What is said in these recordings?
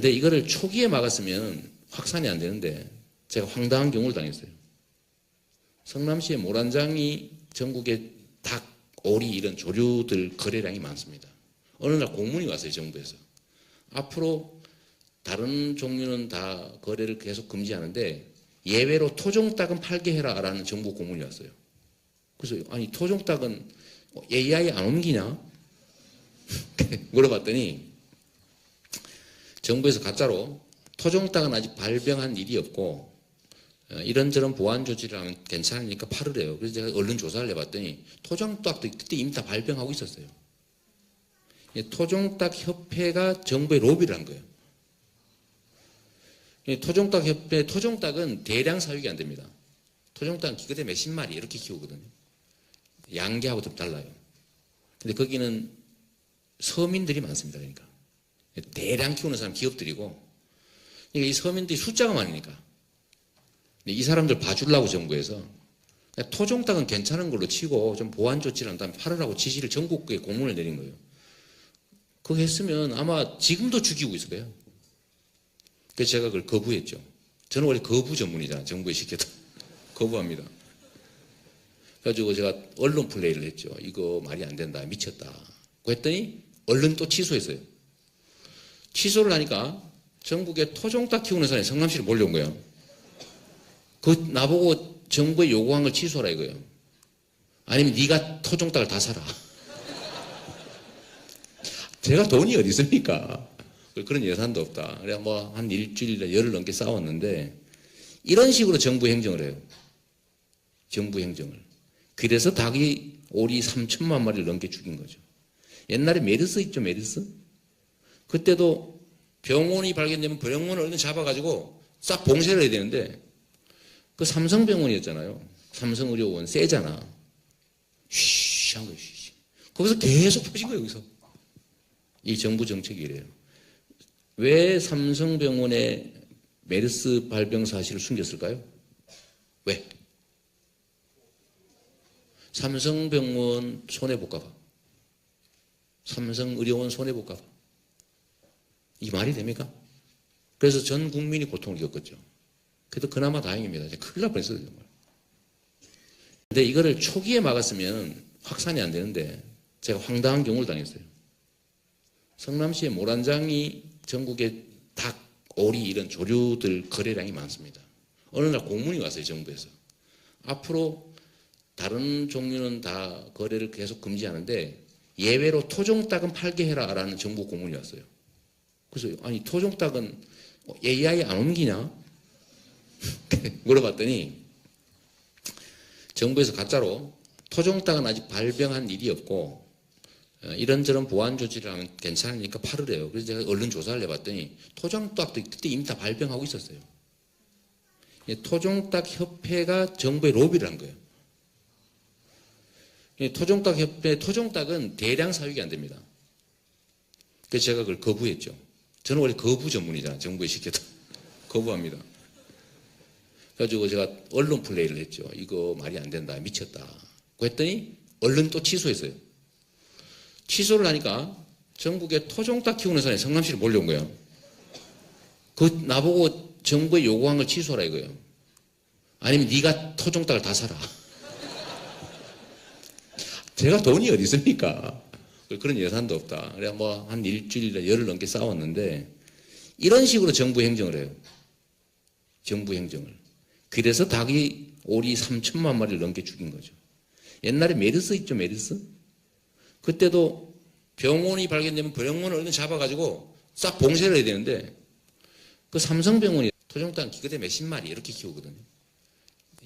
근데 이거를 초기에 막았으면 확산이 안 되는데 제가 황당한 경우를 당했어요. 성남시의 모란장이 전국에 닭, 오리 이런 조류들 거래량이 많습니다. 어느 날 공문이 왔어요 정부에서 앞으로 다른 종류는 다 거래를 계속 금지하는데 예외로 토종닭은 팔게 해라라는 정부 공문이 왔어요. 그래서 아니 토종닭은 AI 안 옮기냐? 물어봤더니 정부에서 가짜로 토종닭은 아직 발병한 일이 없고 어, 이런저런 보안 조치를 하면 괜찮으니까 팔으래요. 그래서 제가 얼른 조사를 해봤더니 토종닭도 그때 이미 다 발병하고 있었어요. 이 토종닭 협회가 정부에 로비를 한 거예요. 이 토종닭 협회 토종닭은 대량 사육이 안 됩니다. 토종닭은 기껏해 몇십 마리 이렇게 키우거든요. 양계하고 좀 달라요. 근데 거기는 서민들이 많습니다. 그러니까 대량 키우는 사람 기업들이고 그러니까 이 서민들이 숫자가 많으니까 이 사람들 봐주려고 정부에서 토종닭은 괜찮은 걸로 치고 좀 보안 조치를 한 다음에 팔으라고 지시를 전국에 공문을 내린 거예요. 그거 했으면 아마 지금도 죽이고 있을 거예요. 그래서 제가 그걸 거부했죠. 저는 원래 거부 전문이잖아요. 정부에 시켜도. 거부합니다. 그래가지고 제가 언론 플레이를 했죠. 이거 말이 안 된다. 미쳤다. 그 했더니 얼른 또 취소했어요. 취소를 하니까 전국에 토종닭 키우는 사람이 성남시로 몰려온 거예요. 그 나보고 정부에 요구한 걸 취소하라 이거예요. 아니면 네가 토종 닭을 다 사라. 제가 돈이 어디 있습니까? 그런 예산도 없다. 그래 뭐 한 일주일, 열흘 넘게 싸웠는데 이런 식으로 정부 행정을 해요. 정부 행정을. 그래서 닭이 오리 3천만 마리를 넘게 죽인 거죠. 옛날에 메르스 있죠, 메르스? 그때도 병원이 발견되면 병원을 얼른 잡아가지고 싹 봉쇄를 해야 되는데 그 삼성병원이었잖아요. 삼성의료원 세잖아. 쉬, 한 거예요, 쉬. 거기서 계속 퍼진 거예요, 여기서. 이 정부 정책이 이래요. 왜 삼성병원의 메르스 발병 사실을 숨겼을까요? 왜? 삼성병원 손해볼까봐. 삼성의료원 손해볼까봐. 이 말이 됩니까? 그래서 전 국민이 고통을 겪었죠. 그래도 그나마 다행입니다. 큰일 날 뻔했어요, 정말. 근데 이거를 초기에 막았으면 확산이 안 되는데 제가 황당한 경우를 당했어요. 성남시의 모란장이 전국에 닭, 오리 이런 조류들 거래량이 많습니다. 어느 날 공문이 왔어요, 정부에서. 앞으로 다른 종류는 다 거래를 계속 금지하는데 예외로 토종닭은 팔게 해라라는 정부 공문이 왔어요. 그래서 아니 토종닭은 AI 안 옮기냐? 물어봤더니 정부에서 가짜로 토종닭은 아직 발병한 일이 없고 어, 이런저런 보안 조치를 하면 괜찮으니까 팔으래요. 그래서 제가 얼른 조사를 해봤더니 토종닭도 그때 이미 다 발병하고 있었어요. 토종닭 협회가 정부에 로비를 한 거예요. 토종닭 협회 토종닭은 대량 사육이 안 됩니다. 그래서 제가 그걸 거부했죠. 저는 원래 거부 전문이잖아요. 정부에 시켜도 거부합니다. 그래가지고 제가 언론 플레이를 했죠. 이거 말이 안 된다. 미쳤다. 그 했더니 얼른 또 취소했어요. 취소를 하니까 전국에 토종닭 키우는 사람이 성남시로 몰려온 거예요. 그 나보고 정부에 요구한 걸 취소하라 이거예요. 아니면 네가 토종닭을 다 사라. 제가 돈이 어디 있습니까? 그런 예산도 없다. 그래 뭐 한 일주일, 열흘 넘게 싸웠는데 이런 식으로 정부 행정을 해요. 정부 행정을. 그래서 닭이 오리 3천만 마리를 넘게 죽인 거죠. 옛날에 메르스 있죠, 메르스? 그때도 병원이 발견되면 병원을 얼른 잡아가지고 싹 봉쇄를 해야 되는데 그 삼성병원이 토종닭 기껏해 몇십 마리 이렇게 키우거든요.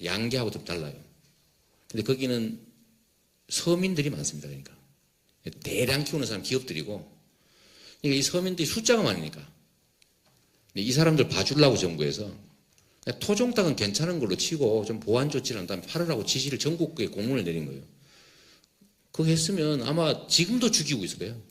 양계하고 좀 달라요. 근데 거기는 서민들이 많습니다. 그러니까. 대량 키우는 사람 기업들이고 그러니까 이 서민들이 숫자가 많으니까 이 사람들 봐주려고 정부에서 토종닭은 괜찮은 걸로 치고 좀 보안 조치를 한 다음에 팔으라고 지시를 전국에 공문을 내린 거예요. 그거 했으면 아마 지금도 죽이고 있을 거예요.